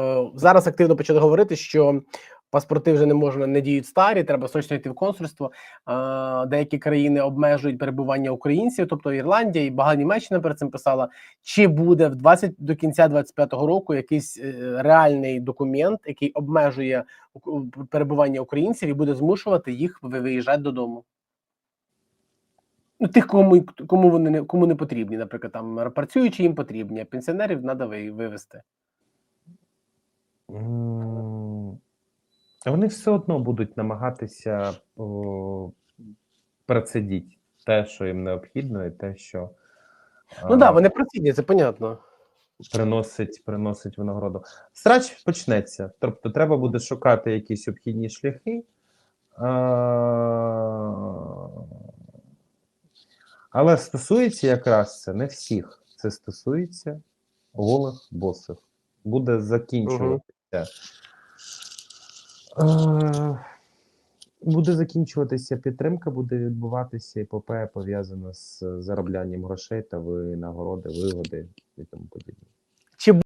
ну зараз активно почали говорити, що паспорти вже не можна не діють старі, треба срочно йти в консульство. Е, деякі країни обмежують перебування українців, тобто Ірландія і багато Німеччина перед цим писала. Чи буде в 20 до кінця 25-го року якийсь е, реальний документ, який обмежує перебування українців і буде змушувати їх виїжджати додому? Ну, тих, кому кому вони не кому не потрібні, наприклад, там працюючі їм потрібні, а пенсіонерів треба вивезти. Вони все одно будуть намагатися о, те, що їм необхідно, і те, що Ну так, да, вони працюють, це понятно. приносить, приносить винагороду. Срач почнеться. Тобто треба буде шукати якісь обхідні шляхи. Але стосується якраз це не всіх. Це стосується голих босих. Буде закінчуватися. Е, Буде закінчуватися підтримка, буде відбуватися епопея пов'язана з зароблянням грошей та винагороди, вигоди і тому подібне.